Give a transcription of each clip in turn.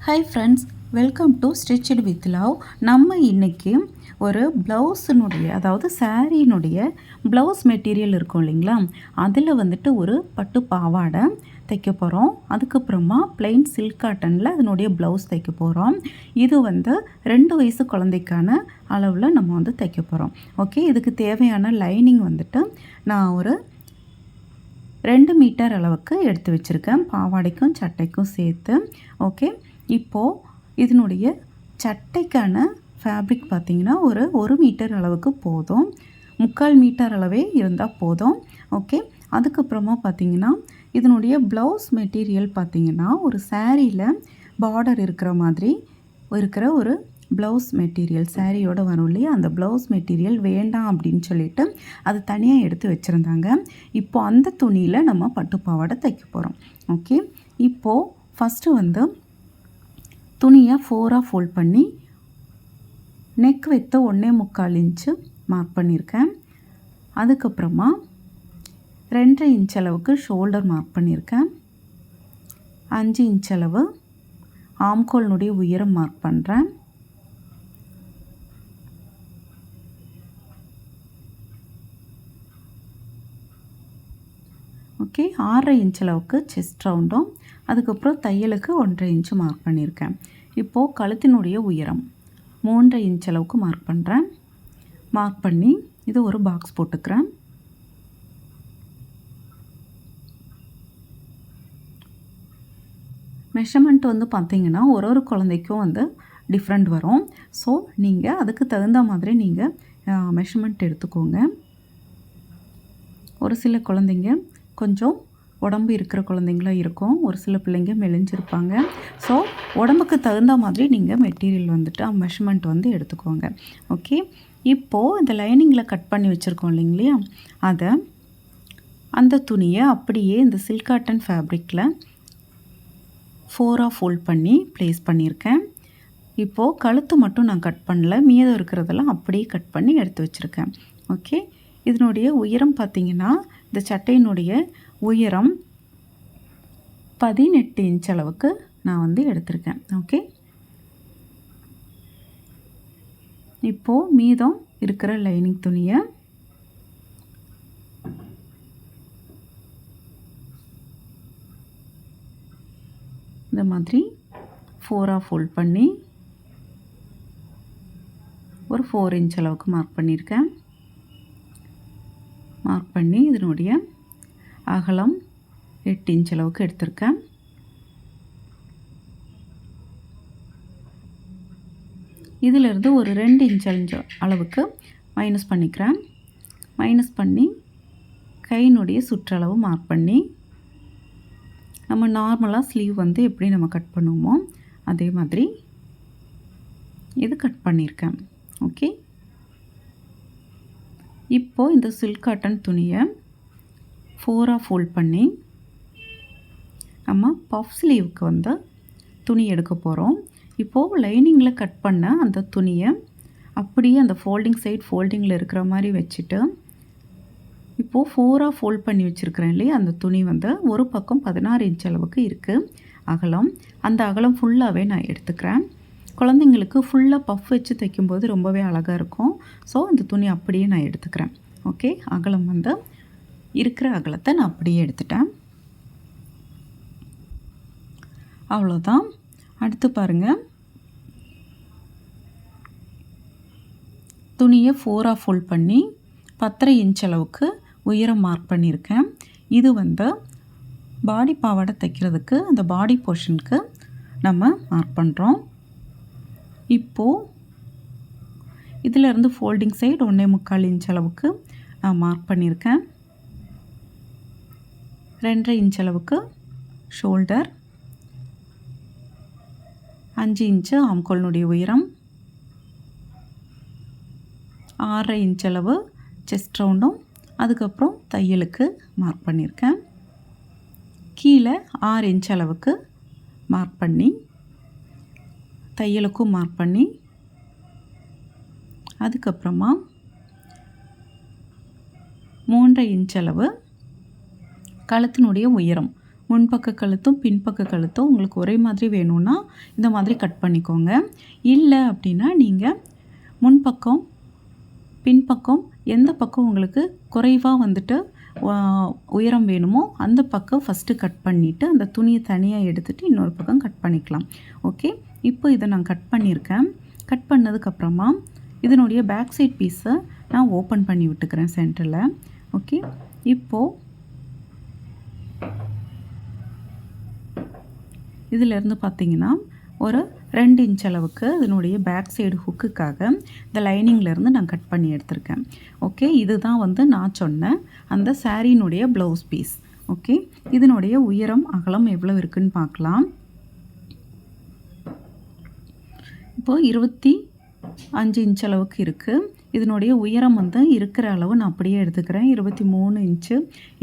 Hi friends welcome to stitched with love நம்ம இன்றைக்கி ஒரு ப்ளவுஸினுடைய அதாவது சாரீனுடைய ப்ளவுஸ் மெட்டீரியல் இருக்கும் இல்லைங்களா? அதில் வந்துட்டு ஒரு பட்டு பாவாடை தைக்க போகிறோம் அதுக்கப்புறமா பிளெயின் சில்க் காட்டனில் அதனுடைய ப்ளவுஸ் தைக்க போகிறோம் இது வந்து ரெண்டு வயசு குழந்தைக்கான அளவில் நம்ம வந்து தைக்க போகிறோம் ஓகே இதுக்கு தேவையான லைனிங் வந்துட்டு நான் ஒரு ரெண்டு மீட்டர் அளவுக்கு எடுத்து வச்சுருக்கேன். பாவாடைக்கும் சட்டைக்கும் சேர்த்து. ஓகே இப்போது இதனுடைய சட்டைக்கான ஃபேப்ரிக் பார்த்திங்கன்னா ஒரு ஒரு மீட்டர் அளவுக்கு போதும். முக்கால் மீட்டர் அளவே இருந்தால் போதும். ஓகே அதுக்கப்புறமா பார்த்திங்கன்னா இதனுடைய ப்ளவுஸ் மெட்டீரியல் பார்த்திங்கன்னா ஒரு சேரீயில் பார்டர் இருக்கிற மாதிரி இருக்கிற ஒரு ப்ளவுஸ் மெட்டீரியல் சேரீயோடு வரும் இல்லையா? அந்த ப்ளவுஸ் மெட்டீரியல் வேண்டாம் அப்படின்னு சொல்லிட்டு அது தனியாக எடுத்து வச்சுருந்தாங்க. இப்போது அந்த துணியில் நம்ம பட்டுப்பாவாடை தைக்க போகிறோம் ஓகே இப்போது ஃபஸ்ட்டு வந்து துணியை ஃபோராக ஃபோல்ட் பண்ணி நெக் வைத்த ஒன்றே முக்கால் இன்ச்சு மார்க் பண்ணியிருக்கேன். அதுக்கப்புறமா ரெண்டரை இன்ச் அளவுக்கு ஷோல்டர் மார்க் பண்ணியிருக்கேன். அஞ்சு இன்ச் அளவு ஆம்கோல்னுடைய உயரம் மார்க் பண்ணுறேன் ஓகே ஆறரை இன்ச் அளவுக்கு செஸ்ட் ரவுண்டும் அதுக்கப்புறம் தையலுக்கு ஒன்றரை இன்ச்சு மார்க் பண்ணியிருக்கேன். இப்போது கழுத்தினுடைய உயரம் மூன்றரை இன்ச் அளவுக்கு மார்க் பண்ணுறேன் மார்க் பண்ணி இது ஒரு பாக்ஸ் போட்டுக்கிறேன். மெஷர்மெண்ட் வந்து பார்த்திங்கன்னா ஒரு ஒரு குழந்தைக்கும் வந்து டிஃப்ரெண்ட் வரும். ஸோ நீங்கள் அதுக்கு தகுந்த மாதிரி நீங்கள் மெஷர்மெண்ட் எடுத்துக்கோங்க. ஒரு சில குழந்தைங்க கொஞ்சம் உடம்பு இருக்கிற குழந்தைங்களா இருக்கும். ஒரு சில பிள்ளைங்க மெலிஞ்சிருப்பாங்க. ஸோ உடம்புக்கு தகுந்த மாதிரி நீங்கள் மெட்டீரியல் வந்துட்டு மெஷர்மெண்ட் வந்து எடுத்துக்கோங்க. ஓகே இப்போது இந்த லைனிங்கில் கட் பண்ணி வச்சுருக்கோம் இல்லைங்களா? அதை அந்த துணியை அப்படியே இந்த சில்க் காட்டன் ஃபேப்ரிக்கில் ஃபோராக ஃபோல்ட் பண்ணி ப்ளேஸ் பண்ணியிருக்கேன். இப்போது கழுத்து மட்டும் நான் கட் பண்ணல. மீதம் இருக்கிறதெல்லாம் அப்படியே கட் பண்ணி எடுத்து வச்சுருக்கேன். ஓகே இதனுடைய உயரம் பார்த்திங்கன்னா இந்த சட்டையினுடைய உயரம் பதினெட்டு இன்ச் அளவுக்கு நான் வந்து எடுத்திருக்கேன். ஓகே இப்போது மீதம் இருக்கிற லைனிங் துணியை இந்த மாதிரி ஃபோராக ஃபோல்ட் பண்ணி ஒரு ஃபோர் இன்ச் அளவுக்கு மார்க் பண்ணியிருக்கேன். மார்க் பண்ணி இதனுடைய அகலம் எட்டு இன்ச் அளவுக்கு எடுத்திருக்கேன். இதிலிருந்து ஒரு ரெண்டு இன்ச் அளவுக்கு மைனஸ் பண்ணிக்கிறேன். மைனஸ் பண்ணி கையினுடைய சுற்றளவு மார்க் பண்ணி நம்ம நார்மலாக ஸ்லீவ் வந்து எப்படி நம்ம கட் பண்ணுவோமோ அதே மாதிரி இது கட் பண்ணியிருக்கேன். ஓகே இப்போது இந்த சில்க் காட்டன் துணியை ஃபோராக ஃபோல்ட் பண்ணி நம்ம பஃப் ஸ்லீவுக்கு வந்து துணி எடுக்க போகிறோம் இப்போது லைனிங்கில் கட் பண்ண அந்த துணியை அப்படியே அந்த ஃபோல்டிங் சைட் ஃபோல்டிங்கில் இருக்கிற மாதிரி வச்சுட்டு இப்போது ஃபோராக ஃபோல்ட் பண்ணி வச்சுருக்கிறேன் இல்லையா? அந்த துணி வந்து ஒரு பக்கம் பதினாறு இன்ச் அளவுக்கு இருக்குது அகலம். அந்த அகலம் ஃபுல்லாகவே நான் எடுத்துக்கிறேன். குழந்தைங்களுக்கு ஃபுல்லாக பஃப் வச்சு தைக்கும்போது ரொம்பவே அழகாக இருக்கும். ஸோ அந்த துணி அப்படியே நான் எடுத்துக்கிறேன். ஓகே அகலம் வந்து இருக்கிற அகலத்தை நான் அப்படியே எடுத்துட்டேன். அவ்வளோதான் அடுத்து பாருங்கள் துணியை ஃபோராக ஃபுல் பண்ணி பத்தரை இன்ச் அளவுக்கு உயரம் மார்க் பண்ணியிருக்கேன். இது வந்து பாடி பாவாடை தைக்கிறதுக்கு அந்த பாடி போர்ஷனுக்கு நம்ம மார்க் பண்ணுறோம் இப்போது இதிலேருந்து ஃபோல்டிங் சைடு ஒன்றே முக்கால் இன்ச் அளவுக்கு நான் மார்க் பண்ணியிருக்கேன். ரெண்டரை இன்ச் அளவுக்கு ஷோல்டர் அஞ்சு இன்ச்சு ஆம்கோலினுடைய உயரம் ஆறரை இன்ச் அளவு செஸ்ட் ரவுண்டும் அதுக்கப்புறம் தையலுக்கு மார்க் பண்ணியிருக்கேன் கீழே ஆறு இன்ச் அளவுக்கு மார்க் பண்ணி தையலுக்கும் மார்க் பண்ணி அதுக்கப்புறமா மூன்றரை இன்ச் அளவு கழுத்தினுடைய உயரம். முன்பக்க கழுத்தும் பின்பக்க கழுத்தும் உங்களுக்கு ஒரே மாதிரி வேணும்னா இந்த மாதிரி கட் பண்ணிக்கோங்க. இல்லை அப்படின்னா நீங்கள் முன்பக்கம் பின்பக்கம் எந்த பக்கம் உங்களுக்கு குறைவாக வந்துட்டு உயரம் வேணுமோ அந்த பக்கம் ஃபஸ்ட்டு கட் பண்ணிவிட்டு அந்த துணியை தனியாக எடுத்துகிட்டு இன்னொரு பக்கம் கட் பண்ணிக்கலாம். ஓகே இப்போ இதை நான் கட் பண்ணியிருக்கேன். கட் பண்ணதுக்கப்புறமா இதனுடைய பேக் சைட் பீஸை நான் ஓப்பன் பண்ணி விட்டுக்கிறேன் சென்டரில் ஓகே இப்போது இதிலிருந்து பார்த்தீங்கன்னா ஒரு ரெண்டு இன்ச் அளவுக்கு இதனுடைய பேக் சைடு ஹுக்குக்காக இந்த லைனிங்லேருந்து நான் கட் பண்ணி எடுத்திருக்கேன். ஓகே இதுதான் வந்து நான் சொன்ன அந்த சாரீனுடைய ப்ளவுஸ் பீஸ் ஓகே இதனுடைய உயரம் அகலம் எவ்வளோ இருக்குன்னு பார்க்கலாம். இப்போது இருபத்தி அஞ்சு இன்ச் அளவுக்கு இருக்குது இதனுடைய உயரம் வந்து இருக்கிற அளவு நான் அப்படியே எடுத்துக்கிறேன். இருபத்தி மூணு இன்ச்சு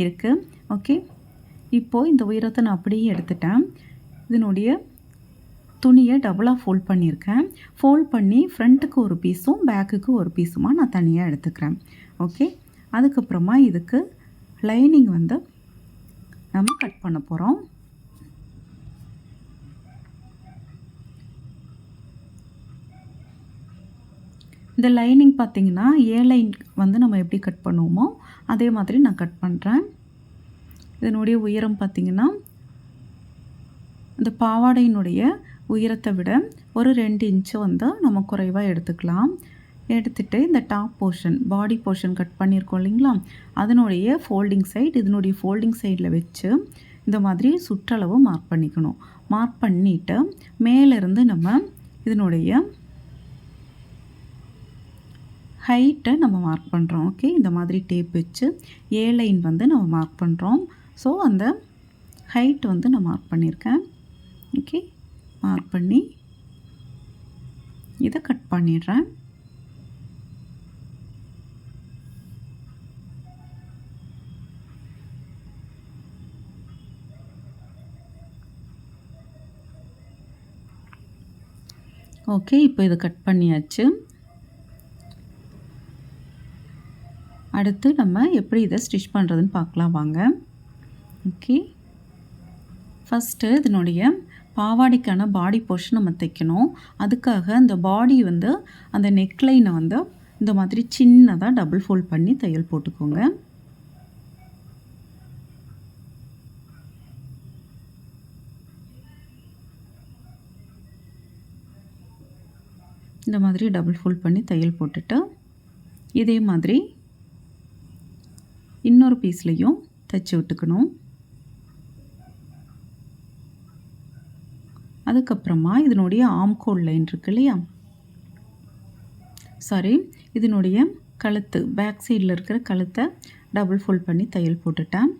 இருக்குது ஓகே இப்போது இந்த உயரத்தை நான் அப்படியே எடுத்துட்டேன். இதனுடைய துணியை டபுளாக ஃபோல்ட் பண்ணியிருக்கேன். ஃபோல்ட் பண்ணி ஃப்ரண்ட்டுக்கு ஒரு பீஸும் பேக்குக்கு ஒரு பீஸுமா நான் தனியாக எடுத்துக்கிறேன். ஓகே அதுக்கப்புறமா இதுக்கு லைனிங் வந்து நம்ம கட் பண்ண போகிறோம் இந்த லைனிங் பார்த்திங்கன்னா ஏ லைன் வந்து நம்ம எப்படி கட் பண்ணுவோமோ அதே மாதிரி நான் கட் பண்ணுறேன் இதனுடைய உயரம் பார்த்திங்கன்னா இந்த பாவாடையினுடைய உயரத்தை விட ஒரு ரெண்டு இன்ச்சு வந்து நம்ம குறைவாக எடுத்துக்கலாம். எடுத்துகிட்டு இந்த top portion body portion cut பண்ணியிருக்கோம் இல்லைங்களா? அதனுடைய ஃபோல்டிங் சைட் இதனுடைய ஃபோல்டிங் சைடில் வச்சு இந்த மாதிரி சுற்றளவு மார்க் பண்ணிக்கணும். மார்க் பண்ணிவிட்டு மேலேருந்து நம்ம இதனுடைய ஹைட்டை நம்ம மார்க் பண்ணுறோம் ஓகே இந்த மாதிரி டேப் வச்சு ஏ லைன் வந்து நம்ம மார்க் பண்ணுறோம் ஸோ அந்த ஹைட் வந்து நான் மார்க் பண்ணியிருக்கேன் ஓகே மார்க் பண்ணி இதை கட் பண்ணிடுறேன். ஓகே இப்போ இதை கட் பண்ணியாச்சு. அடுத்து நம்ம எப்படி இதை ஸ்டிச் பண்ணுறதுன்னு பார்க்கலாம் வாங்க. ஓகே ஃபஸ்ட்டு இதனுடைய பாவாடைக்கான பாடி போர்ஷன் நம்ம தைக்கணும். அதுக்காக அந்த பாடி வந்து அந்த நெக்லைனை வந்து இந்த மாதிரி சின்னதாக டபுள் ஃபோல்ட் பண்ணி தையல் போட்டுக்கோங்க. இந்த மாதிரி டபுள் ஃபோல்ட் பண்ணி தையல் போட்டுட்டு இதே மாதிரி இன்னொரு பீஸ்லேயும் தைச்சி விட்டுக்கணும். அதுக்கப்புறமா இதனுடைய ஆம்கோல் லைன் இருக்கு இல்லையா? சாரி இதனுடைய கழுத்து பேக் சைடில் இருக்கிற கழுத்தை டபுள் ஃபோல்ட் பண்ணி தையல் போட்டுட்டேன்.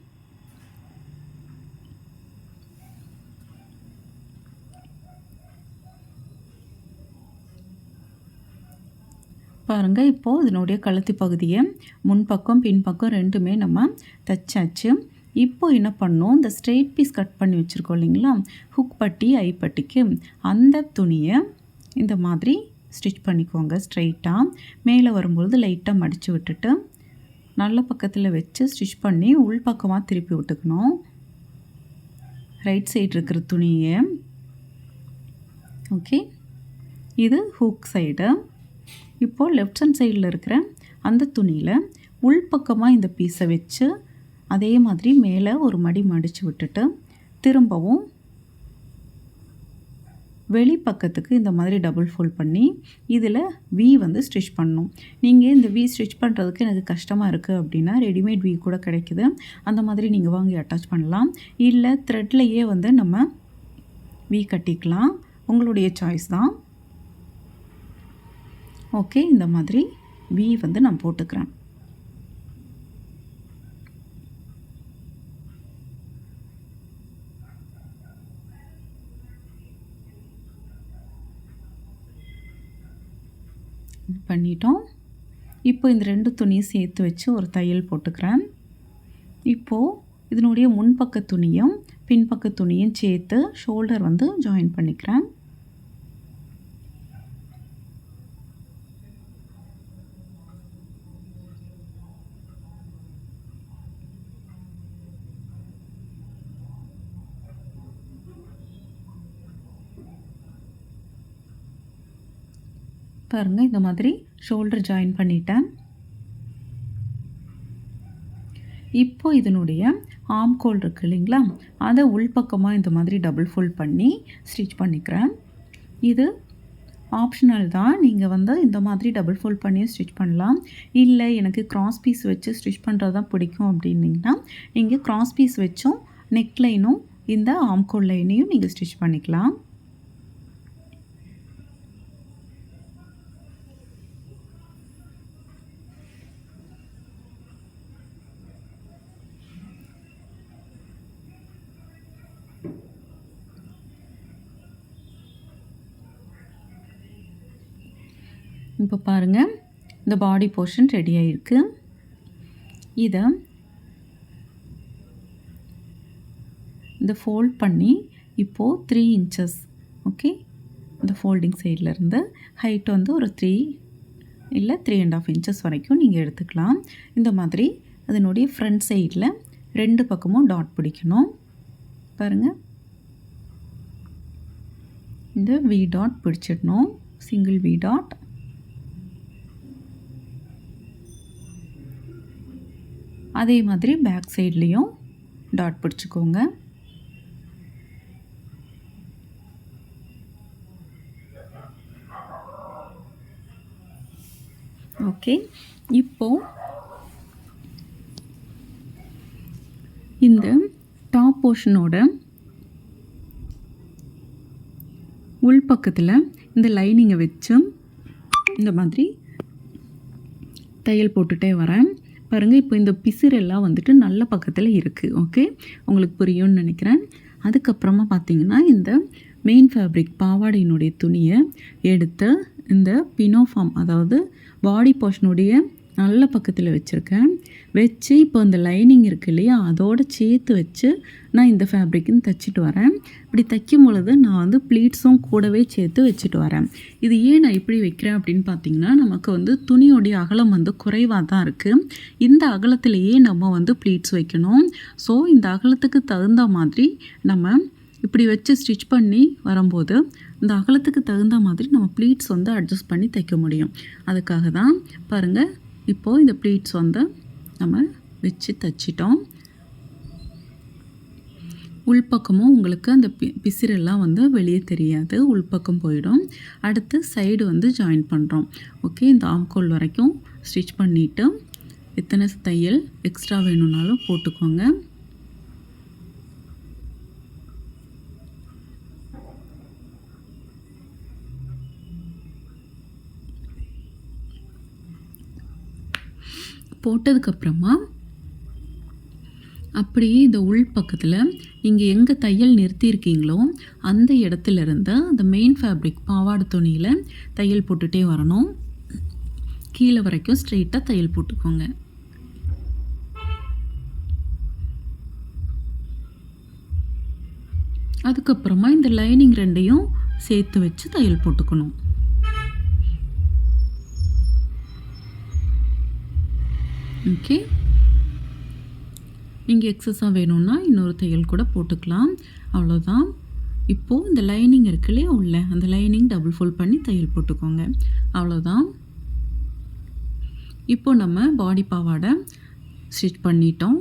பாருங்கள் இப்போது இதனுடைய கழுத்து பகுதியை முன்பக்கம் பின்பக்கம் ரெண்டுமே நம்ம தைச்சாச்சு. இப்போ என்ன பண்ணோம்? இந்த ஸ்ட்ரெயிட் பீஸ் கட் பண்ணி வச்சுருக்கோம் இல்லைங்களா? ஹுக் பட்டி ஐப்பட்டிக்கு அந்த துணியை இந்த மாதிரி ஸ்டிச் பண்ணிக்கோங்க ஸ்ட்ரெயிட்டாக மேலே வரும்பொழுது லைட்டாக மடித்து விட்டுட்டு நல்ல பக்கத்தில் வச்சு ஸ்டிச் பண்ணி உள் பக்கமாக திருப்பி விட்டுக்கணும். ரைட் சைடு இருக்கிற துணியை. ஓகே இது ஹூக் சைடு இப்போது லெஃப்ட் ஹேண்ட் சைடில் இருக்கிற அந்த துணியில் உள்பக்கமாக இந்த பீஸை வச்சு அதே மாதிரி மேலே ஒரு மடி மடித்து விட்டுட்டு திரும்பவும் வெளிப்பக்கத்துக்கு இந்த மாதிரி டபுள் ஃபோல்ட் பண்ணி இதில் வி வந்து ஸ்டிச் பண்ணணும். நீங்கள் இந்த வி ஸ்டிச் பண்ணுறதுக்கு எனக்கு கஷ்டமாக இருக்குது அப்படின்னா ரெடிமேட் வி கூட கிடைக்குது. அந்த மாதிரி நீங்கள் வாங்கி அட்டாச் பண்ணலாம். இல்லை த்ரெட்லையே வந்து நம்ம வி கட்டிக்கலாம். உங்களுடைய சாய்ஸ் தான். ஓகே இந்த மாதிரி வி வந்து நான் போட்டுக்கிறேன். பண்ணிட்டோம். இப்போ இந்த ரெண்டு துணியும் சேர்த்து வச்சு ஒரு தையல் போட்டுக்கிறேன். இப்போது இதனுடைய முன்பக்க துணியும் பின்பக்க துணியும் சேர்த்து ஷோல்டர் வந்து ஜாயின் பண்ணிக்கிறேன். பாருங்கள் இந்த மாதிரி ஷோல்டர் ஜாயின் பண்ணிட்டேன். இப்போ இதனுடைய ஆம்கோல் இருக்குது இல்லைங்களா அதை உள்பக்கமாக இந்த மாதிரி டபுள் ஃபோல்ட் பண்ணி ஸ்டிச் பண்ணிக்கிறேன். இது ஆப்ஷனல் தான் நீங்கள் வந்து இந்த மாதிரி டபுள் ஃபோல்ட் பண்ணி ஸ்டிச் பண்ணலாம். இல்லை எனக்கு கிராஸ் பீஸ் வச்சு ஸ்டிச் பண்ணுறது தான் பிடிக்கும் அப்படின்னிங்கன்னா நீங்கள் கிராஸ் பீஸ் வச்சும் நெக் லைனும் இந்த ஆம்கோல் லைனையும் நீங்கள் ஸ்டிச் பண்ணிக்கலாம். இப்போ பாருங்கள் இந்த பாடி போர்ஷன் ரெடி ஆகிருக்கு இதை இந்த ஃபோல்ட் பண்ணி இப்போது த்ரீ இன்ச்சஸ் ஓகே இந்த ஃபோல்டிங் சைட்லேருந்து ஹைட் வந்து ஒரு த்ரீ இல்லை த்ரீ அண்ட் ஆஃப் இன்ச்சஸ் வரைக்கும் நீங்கள் எடுத்துக்கலாம். இந்த மாதிரி அதனுடைய ஃப்ரண்ட் சைடில் ரெண்டு பக்கமும் டாட் பிடிக்கணும். பாருங்கள் இந்த வி டாட் பிடிச்சிடணும். சிங்கிள் வி டாட் அதே மாதிரி பேக் சைட்லேயும் டாட் பிடிச்சிக்கோங்க. ஓகே இப்போ இந்த டாப் போர்ஷனோட உள்பக்கத்தில் இந்த லைனிங்கை வச்சு இந்த மாதிரி தையல் போட்டுகிட்டே வரேன். பாருங்கள் இப்போ இந்த பிசிறெல்லாம் வந்துட்டு நல்ல பக்கத்தில் இருக்குது ஓகே உங்களுக்கு புரியும்னு நினைக்கிறேன். அதுக்கப்புறமா பார்த்தீங்கன்னா இந்த மெயின் ஃபேப்ரிக் பாவாடையினுடைய துணியை எடுத்து இந்த பினோஃபார்ம் அதாவது பாடி போர்ஷனுடைய நல்ல பக்கத்தில் வச்சுருக்கேன். வச்சு இப்போ அந்த லைனிங் இருக்கு இல்லையா அதோடு சேர்த்து வச்சு நான் இந்த ஃபேப்ரிக்குன்னு தைச்சிட்டு வரேன். இப்படி தைக்கும் பொழுது நான் வந்து ப்ளீட்ஸும் கூடவே சேர்த்து வச்சுட்டு வரேன். இது ஏன் நான் இப்படி வைக்கிறேன் அப்படின்னு பார்த்தீங்கன்னா நமக்கு வந்து துணியோடைய அகலம் வந்து குறைவாக தான் இருக்குது இந்த அகலத்திலேயே நம்ம வந்து ப்ளீட்ஸ் வைக்கணும். ஸோ இந்த அகலத்துக்கு தகுந்த மாதிரி நம்ம இப்படி வச்சு ஸ்டிச் பண்ணி வரும்போது இந்த அகலத்துக்கு தகுந்த மாதிரி நம்ம ப்ளீட்ஸ் வந்து அட்ஜஸ்ட் பண்ணி தைக்க முடியும். அதுக்காக தான் பாருங்கள் இப்போது இந்த ப்ளீட்ஸ் வந்து நம்ம வச்சு தைச்சிட்டோம். உள்பக்கமும் உங்களுக்கு அந்த பி பிசிறெல்லாம் வந்து வெளியே தெரியாது. உள்பக்கம் போயிடும். அடுத்து சைடு வந்து ஜாயின் பண்ணுறோம் ஓகே இந்த ஆம்கோல் வரைக்கும் ஸ்டிச் பண்ணிவிட்டு எத்தனை தையல் எக்ஸ்ட்ரா வேணும்னாலும் போட்டுக்கோங்க. போட்டதுக்கப்புறமா அப்படியே இந்த உள் பக்கத்தில் நீங்கள் எங்கே தையல் நிறுத்தியிருக்கீங்களோ அந்த இடத்துலருந்து அந்த மெயின் ஃபேப்ரிக் பாவாடை துணியில் தையல் போட்டுகிட்டே வரணும். கீழே வரைக்கும் ஸ்ட்ரெயிட்டாக தையல் போட்டுக்கோங்க. அதுக்கப்புறமா இந்த லைனிங் ரெண்டையும் சேர்த்து வச்சு தையல் போட்டுக்கணும். ஓகே நீங்கள் எக்ஸஸாக வேணும்னா இன்னொரு தையல் கூட போட்டுக்கலாம். அவ்வளோதான் இப்போது இந்த லைனிங் இருக்கு இல்லையா உள்ள அந்த லைனிங் டபுள் ஃபோல்ட் பண்ணி தையல் போட்டுக்கோங்க. அவ்வளோதான் இப்போ நம்ம பாடி பாவாடை ஸ்டிச் பண்ணிட்டோம்.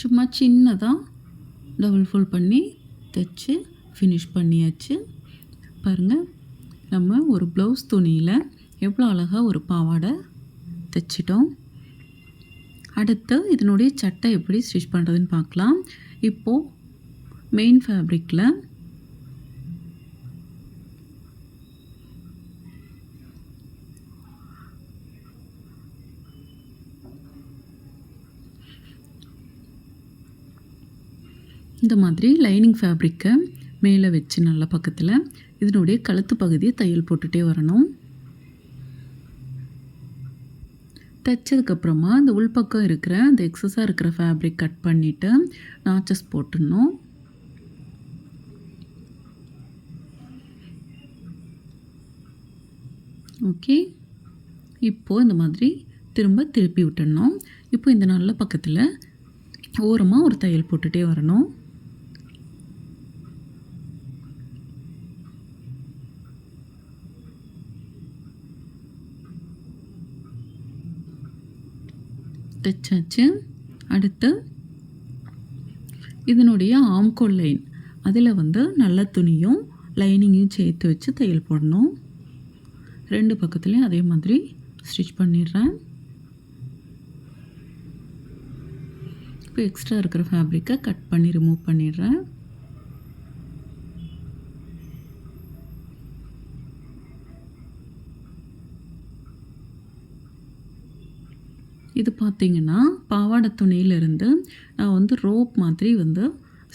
சும்மா சின்னதாக டபுள் ஃபோல்ட் பண்ணி தைச்சி ஃபினிஷ் பண்ணியாச்சு. பாருங்கள் நம்ம ஒரு ப்ளவுஸ் துணியில் எவ்வளோ அழகாக ஒரு பாவாடை தைச்சிட்டோம். அடுத்து இதனுடைய சட்டை எப்படி ஸ்டிச் பண்ணுறதுன்னு பார்க்கலாம். இப்போது மெயின் ஃபேப்ரிக்கில் இந்த மாதிரி லைனிங் ஃபேப்ரிக்கை மேலே வச்சு நல்ல பக்கத்தில் இதனுடைய கழுத்து பகுதியை தையல் போட்டுகிட்டே வரணும். தைச்சதுக்கப்புறமா அந்த உள்பக்கம் இருக்கிற அந்த எக்ஸஸாக இருக்கிற ஃபேப்ரிக் கட் பண்ணிவிட்டு நாச்சஸ் போட்டுடணும். ஓகே இப்போது இந்த மாதிரி திரும்ப திருப்பி விட்டுடணும். இப்போ இந்த நல்ல பக்கத்தில் ஓரமாக ஒரு தையல் போட்டுகிட்டே வரணும். தைச்சாச்சு அடுத்து இதனுடைய ஆம்கோல் லைன். அதில் வந்து நல்ல துணியும் லைனிங்கையும் சேர்த்து வச்சு தையல் போடணும். ரெண்டு பக்கத்துலேயும் அதே மாதிரி ஸ்டிச் பண்ணிடுறேன். இப்போ எக்ஸ்ட்ரா இருக்கிற ஃபேப்ரிக்கை கட் பண்ணி ரிமூவ் பண்ணிடுறேன். இது பார்த்திங்கன்னா பாவாடை துணியிலிருந்து நான் வந்து ரோப் மாதிரி வந்து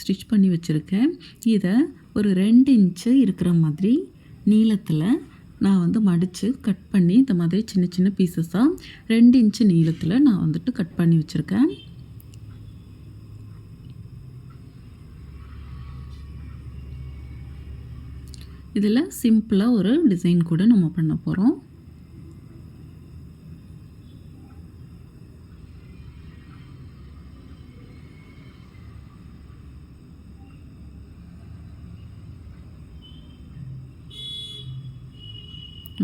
ஸ்டிச் பண்ணி வச்சுருக்கேன். இதை ஒரு ரெண்டு இன்ச்சு இருக்கிற மாதிரி நீளத்தில் நான் வந்து மடித்து கட் பண்ணி இந்த மாதிரி சின்ன சின்ன பீசஸாக ரெண்டு இன்ச்சு நீளத்தில் நான் வந்துட்டு கட் பண்ணி வச்சுருக்கேன். இதில் சிம்பிளாக ஒரு டிசைன் கூட நம்ம பண்ண போகிறோம்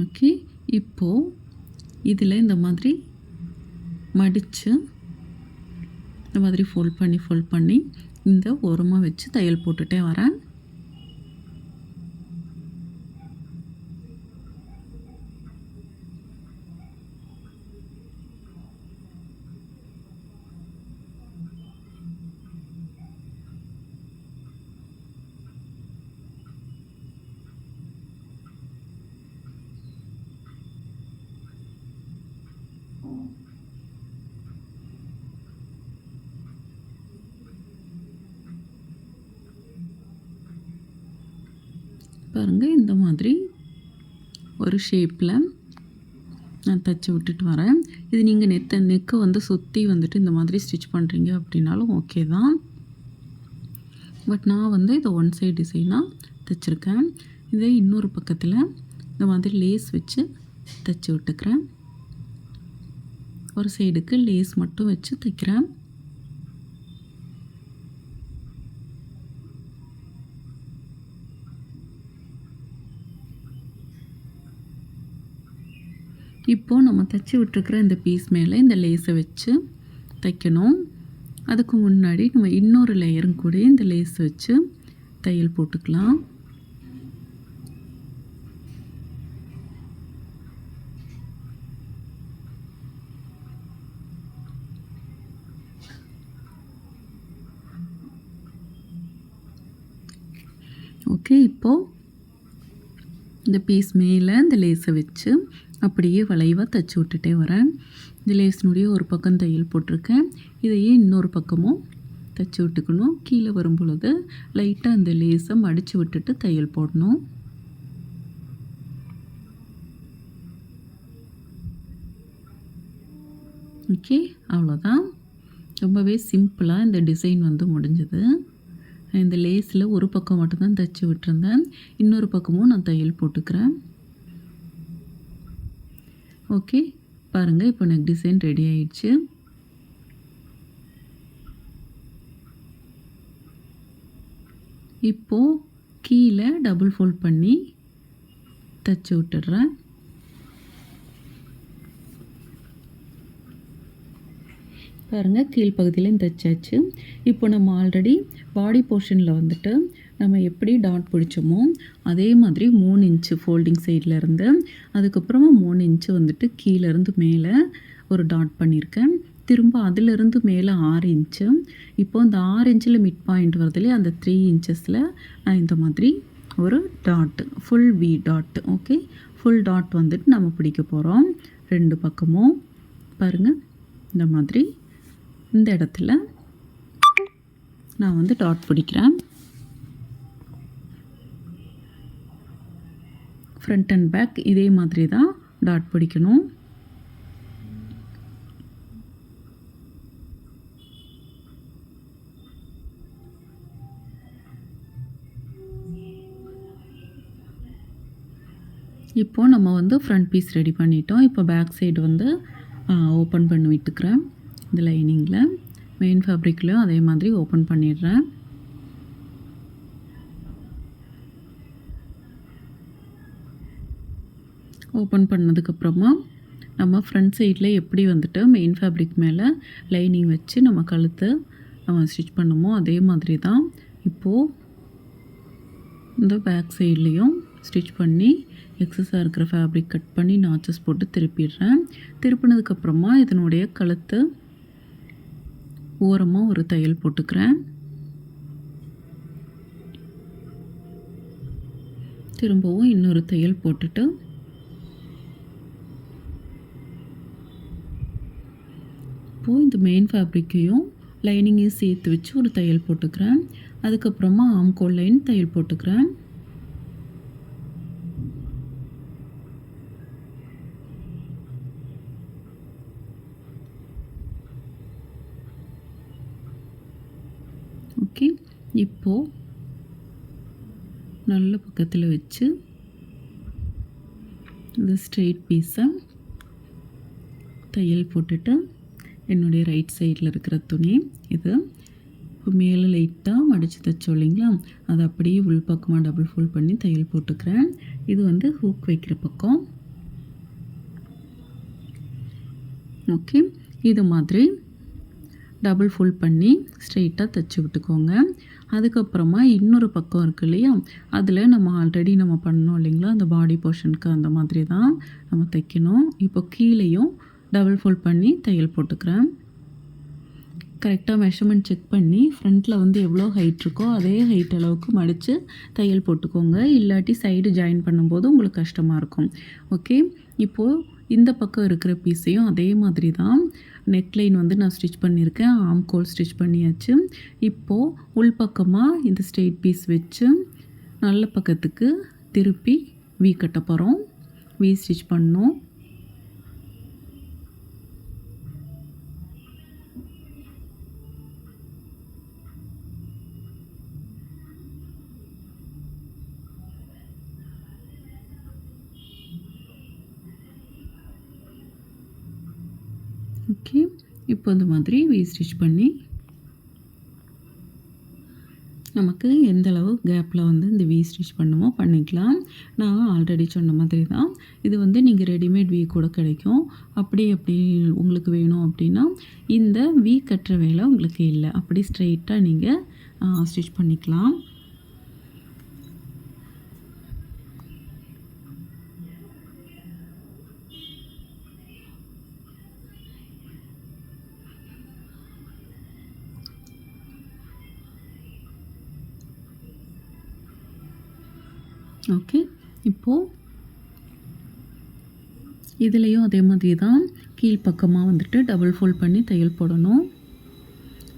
ஓகே இப்போது இதில் இந்த மாதிரி மடித்து இந்த மாதிரி ஃபோல்ட் பண்ணி ஃபோல்ட் பண்ணி இந்த ஓரமாக வச்சு தையல் போட்டுகிட்டே வரேன். பாருங்கள் இந்த மாதிரி ஒரு ஷேப்பில் நான் தைச்சி விட்டுட்டு வரேன். இது நீங்கள் நெத்த நெக்கை வந்து சுற்றி வந்துட்டு இந்த மாதிரி ஸ்டிச் பண்ணுறீங்க அப்படின்னாலும் ஓகே தான். பட் நான் வந்து இதை ஒன் சைடு டிசைனாக தைச்சிருக்கேன். இதே இன்னொரு பக்கத்தில் இந்த மாதிரி லேஸ் வச்சு தைச்சி விட்டுக்கிறேன். ஒரு சைடுக்கு லேஸ் மட்டும் வச்சு தைக்கிறேன். இப்போது நம்ம தைச்சி விட்டுருக்குற இந்த பீஸ் மேலே இந்த லேஸை வச்சு தைக்கணும். அதுக்கு முன்னாடி நம்ம இன்னொரு லேயரும் கூட இந்த லேஸ் வச்சு தையல் போட்டுக்கலாம். ஓகே இப்போது இந்த பீஸ் மேலே இந்த லேஸை வச்சு அப்படியே வளைவாக தைச்சி விட்டுட்டே வரேன். இந்த லேசினுடைய ஒரு பக்கம் தையல் போட்டிருக்கேன். இதையே இன்னொரு பக்கமும் தைச்சி விட்டுக்கணும். கீழே வரும் பொழுது லைட்டாக அந்த லேஸை மடித்து விட்டுட்டு தையல் போடணும். ஓகே அவ்வளோதான். ரொம்பவே சிம்பிளாக இந்த டிசைன் வந்து முடிஞ்சது. இந்த லேஸில் ஒரு பக்கம் மட்டும்தான் தைச்சி விட்டுருந்தேன். இன்னொரு பக்கமும் நான் தையல் போட்டுக்கிறேன். ஓகே. பாருங்கள் இப்போ எனக்கு டிசைன் ரெடி ஆயிடுச்சு. இப்போது கீழே டபுள் ஃபோல்ட் பண்ணி தைச்சி விட்டுடுறேன். பாருங்கள் கீழ்ப்பகுதியிலையும் தைச்சாச்சு. இப்போ நம்ம ஆல்ரெடி பாடி போர்ஷனில் வந்துட்டு நம்ம எப்படி டாட் பிடிச்சோமோ அதே மாதிரி மூணு இன்ச்சு ஃபோல்டிங் சைடில் இருந்து அதுக்கப்புறமா மூணு இன்ச்சு வந்துட்டு கீழேருந்து மேலே ஒரு டாட் பண்ணியிருக்கேன் திரும்ப அதிலிருந்து மேலே ஆறு இன்ச்சு இப்போ அந்த ஆறு இன்ச்சில் மிட் பாயிண்ட் வரதுலே அந்த த்ரீ இன்ச்சஸில் நான் இந்த மாதிரி ஒரு dot full V dot okay full dot வந்துட்டு நம்ம பிடிக்க போகிறோம் ரெண்டு பக்கமும் பாருங்கள் இந்த மாதிரி இந்த இடத்துல நான் வந்து டாட் பிடிக்கிறேன். ஃப்ரண்ட் அண்ட் பேக் இதே மாதிரி தான் டாட் பிடிக்கணும். இப்போது நம்ம வந்து ஃப்ரண்ட் பீஸ் ரெடி பண்ணிட்டோம். இப்போ பேக் சைடு வந்து ஓப்பன் பண்ணி விட்டுக்கிறேன். இந்த லைனிங்கில் மெயின் ஃபேப்ரிக்லேயும் அதே மாதிரி ஓப்பன் பண்ணிடுறேன். ஓப்பன் பண்ணதுக்கப்புறமா நம்ம ஃப்ரண்ட் சைடில் எப்படி வந்துட்டு மெயின் ஃபேப்ரிக் மேலே லைனிங் வச்சு நம்ம கழுத்தை நம்ம ஸ்டிச் பண்ணுமோ அதே மாதிரி தான் இப்போது இந்த பேக் சைட்லேயும் ஸ்டிச் பண்ணி எக்ஸஸாக இருக்கிற ஃபேப்ரிக் கட் பண்ணி நாச்சஸ் போட்டு திருப்பிடுறேன். திருப்பினதுக்கப்புறமா இதனுடைய கழுத்து ஓரமாக ஒரு தையல் போட்டுக்கிறேன். திரும்பவும் இன்னொரு தையல் போட்டுட்டு இப்போது இந்த மெயின் ஃபேப்ரிக்கையும் லைனிங்கையும் சேர்த்து வச்சு ஒரு தையல் போட்டுக்கிறேன். அதுக்கப்புறமா ஆம்கோல் லைன் தையல் போட்டுக்கிறேன். ஓகே இப்போது நல்ல பக்கத்தில் வச்சு இந்த ஸ்ட்ரெயிட் பீஸை தையல் போட்டுட்டு என்னுடைய ரைட் சைடில் இருக்கிற துணி. இது இப்போ மேலே லைட்டாக மடித்து தைச்சோம் இல்லைங்களா? அதை அப்படியே உள் பக்கமாக டபுள் ஃபோல்ட் பண்ணி தையல் போட்டுக்கிறேன். இது வந்து ஹூக் வைக்கிற பக்கம். ஓகே இது மாதிரி டபுள் ஃபோல்ட் பண்ணி ஸ்ட்ரெயிட்டாக தைச்சி விட்டுக்கோங்க. அதுக்கப்புறமா இன்னொரு பக்கம் இருக்குது இல்லையா? அதில் நம்ம ஆல்ரெடி நம்ம பண்ணோம் இல்லைங்களா? அந்த பாடி போர்ஷனுக்கு அந்த மாதிரி தான் நம்ம தைக்கணும். இப்போ கீழேயும் டபுள் ஃபோல்ட் பண்ணி தையல் போட்டுக்கிறேன். கரெக்டாக மெஷர்மெண்ட் செக் பண்ணி ஃப்ரண்ட்டில் வந்து எவ்வளோ ஹைட் இருக்கோ அதே ஹைட் அளவுக்கு மடித்து தையல் போட்டுக்கோங்க. இல்லாட்டி சைடு ஜாயின் பண்ணும்போது உங்களுக்கு கஷ்டமாக இருக்கும். ஓகே இப்போது இந்த பக்கம் இருக்கிற பீஸையும் அதே மாதிரி தான். நெக்லைன் வந்து நான் ஸ்டிச் பண்ணியிருக்கேன். ஆம் கோல் ஸ்டிச் பண்ணியாச்சு. இப்போது உள்பக்கமாக இந்த ஸ்ட்ரெயிட் பீஸ் வச்சு நல்ல பக்கத்துக்கு திருப்பி வீ கட்ட போகிறோம் வீ ஸ்டிச் பண்ணோம். ஓகே இப்போ இந்த மாதிரி வி ஸ்டிச் பண்ணி நமக்கு எந்த அளவு கேப்பில் வந்து இந்த வி ஸ்டிச் பண்ணுமோ பண்ணிக்கலாம். நான் ஆல்ரெடி சொன்ன மாதிரி தான். இது வந்து நீங்கள் ரெடிமேட் வி கூட கிடைக்கும். அப்படி அப்படி உங்களுக்கு வேணும் அப்படின்னா இந்த வி கட்டுற வேலை உங்களுக்கு இல்லை. அப்படி ஸ்ட்ரெயிட்டாக நீங்கள் ஸ்டிச் பண்ணிக்கலாம். ஓகே இப்போது இதுலேயும் அதே மாதிரி தான் கீழ்ப்பக்கமாக வந்துட்டு டபுள் ஃபோல்ட் பண்ணி தையல் போடணும்.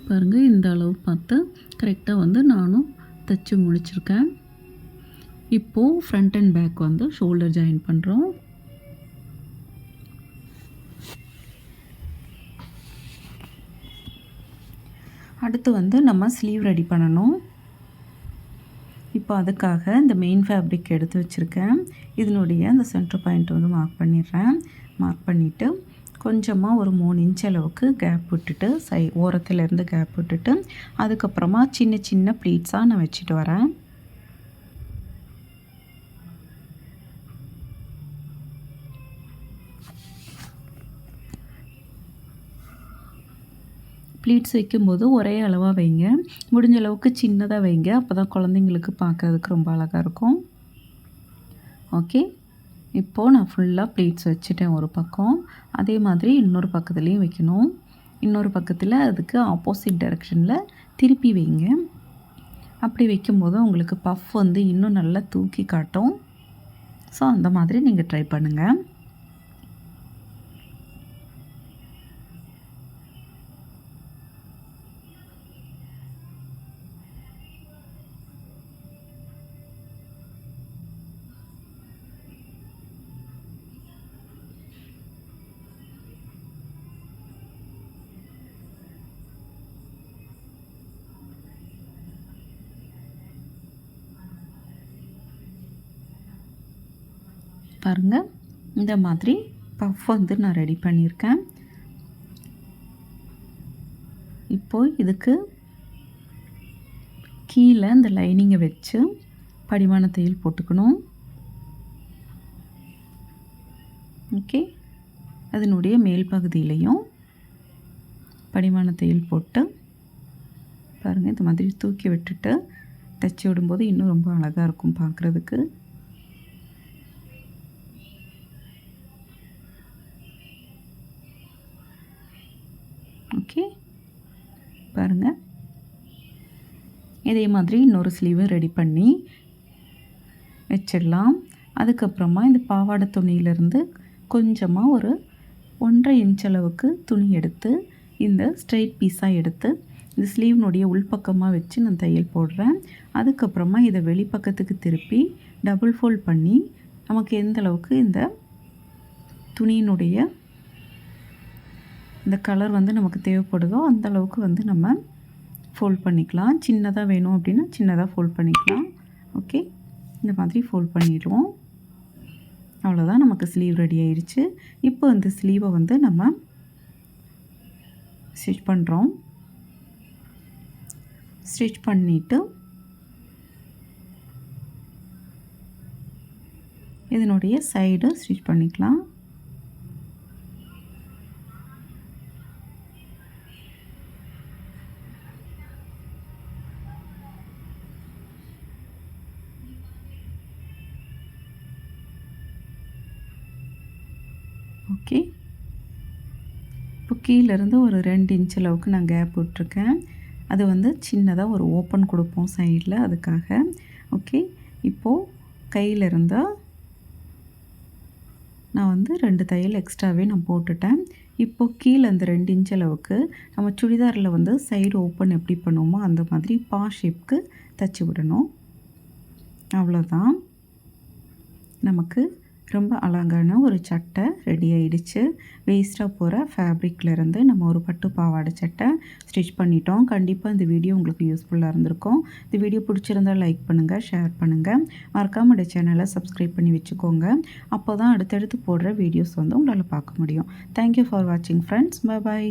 பாருங்கள் இந்த அளவு பார்த்து கரெக்டாக வந்து நானும் தைச்சி முடிச்சிருக்கேன். இப்போது ஃப்ரண்ட் அண்ட் பேக் வந்து ஷோல்டர் ஜாயின் பண்ணுறோம் அடுத்து வந்து நம்ம ஸ்லீவ் ரெடி பண்ணணும். இப்போ அதுக்காக இந்த மெயின் ஃபேப்ரிக் எடுத்து வச்சுருக்கேன். இதனுடைய அந்த சென்டர் பாயிண்ட் வந்து மார்க் பண்ணிடுறேன். மார்க் பண்ணிவிட்டு கொஞ்சமாக ஒரு மூணு இன்ச் அளவுக்கு கேப் விட்டுட்டு சை ஓரத்துலேருந்து கேப் விட்டுட்டு அதுக்கப்புறமா சின்ன சின்ன ப்ளீட்ஸாக நான் வச்சுட்டு வரேன். ப்ளீட்ஸ் வைக்கும்போது ஒரே அளவாக வைங்க. முடிஞ்ச அளவுக்கு சின்னதாக வைங்க. அப்போ தான் குழந்தைங்களுக்கு பார்க்கறதுக்கு ரொம்ப அழகாக இருக்கும். ஓகே இப்போது நான் ஃபுல்லாக ப்ளீட்ஸ் வச்சுட்டேன் ஒரு பக்கம். அதே மாதிரி இன்னொரு பக்கத்துலேயும் வைக்கணும். இன்னொரு பக்கத்தில் அதுக்கு ஆப்போசிட் டைரெக்ஷனில் திருப்பி வைங்க. அப்படி வைக்கும்போது உங்களுக்கு பஃப் வந்து இன்னும் நல்லா தூக்கி காட்டும். ஸோ அந்த மாதிரி நீங்கள் ட்ரை பண்ணுங்கள் பாருங்கள் இந்த மாதிரி பஃப் வந்து நான் ரெடி பண்ணியிருக்கேன். இப்போ இதுக்கு கீழே இந்த லைனிங்கை வச்சு படிமான தையல் போட்டுக்கணும். ஓகே அதனுடைய மேல் பகுதியிலையும் படிமான தையல் போட்டு பாருங்கள் இந்த மாதிரி தூக்கி விட்டுட்டு தைச்சி விடும்போது இன்னும் ரொம்ப அழகாக இருக்கும் பார்க்குறதுக்கு பாருங்கள் இதே மாதிரி இன்னொரு ஸ்லீவை ரெடி பண்ணி வச்சிடலாம். அதுக்கப்புறமா இந்த பாவாடை துணியிலேருந்து கொஞ்சமாக ஒரு ஒன்றரை இன்ச் அளவுக்கு துணி எடுத்து இந்த ஸ்ட்ரெயிட் பீஸாக எடுத்து இந்த ஸ்லீவ்னுடைய உள்பக்கமாக வச்சு நான் தையல் போடுறேன். அதுக்கப்புறமா இதை வெளிப்பக்கத்துக்கு திருப்பி டபுள் ஃபோல்ட் பண்ணி நமக்கு எந்த அளவுக்கு இந்த துணியினுடைய இந்த கலர் வந்து நமக்கு தேவைப்படுதோ அந்த அளவுக்கு வந்து நம்ம ஃபோல்ட் பண்ணிக்கலாம். சின்னதாக வேணும் அப்படின்னா சின்னதாக ஃபோல்ட் பண்ணிக்கலாம். ஓகே இந்த மாதிரி ஃபோல்ட் பண்ணிடுவோம். அவ்வளோதான் நமக்கு ஸ்லீவ் ரெடி ஆயிடுச்சு இப்போ இந்த ஸ்லீவை வந்து நம்ம ஸ்டிச் பண்ணுறோம் ஸ்டிச் பண்ணிவிட்டு இதனுடைய சைடு ஸ்டிச் பண்ணிக்கலாம். ஓகே இப்போ கீழேருந்து ஒரு ரெண்டு இன்ச் அளவுக்கு நான் கேப் விட்டுருக்கேன். அது வந்து சின்னதாக ஒரு ஓப்பன் கொடுப்போம் சைடில் அதுக்காக. ஓகே இப்போது கையில் இருந்தால் நான் வந்து ரெண்டு தையல் எக்ஸ்ட்ராவே நான் போட்டுட்டேன். இப்போது கீழே அந்த ரெண்டு இன்ச் அளவுக்கு நம்ம சுடிதாரில் வந்து சைடு ஓப்பன் எப்படி பண்ணுவோமோ அந்த மாதிரி பா ஷேப்க்கு தைச்சி விடணும். அவ்வளோதான் நமக்கு ரொம்ப அழகான ஒரு சட்டை ரெடி ஆகிடுச்சு வேஸ்ட்டாக போகிற ஃபேப்ரிக்லேருந்து நம்ம ஒரு பட்டு பாவாடை சட்டை ஸ்டிச் பண்ணிட்டோம். கண்டிப்பாக இந்த வீடியோ உங்களுக்கு யூஸ்ஃபுல்லாக இருந்திருக்கும். இந்த வீடியோ பிடிச்சிருந்தால் லைக் பண்ணுங்கள் ஷேர் பண்ணுங்கள் மறக்காமல் இந்த சேனலை சப்ஸ்கிரைப் பண்ணி வச்சுக்கோங்க. அப்போ தான் அடுத்தடுத்து போடுற வீடியோஸ் வந்து உங்களால் பார்க்க முடியும். தேங்க்யூ ஃபார் வாட்சிங் ஃப்ரெண்ட்ஸ் பாய்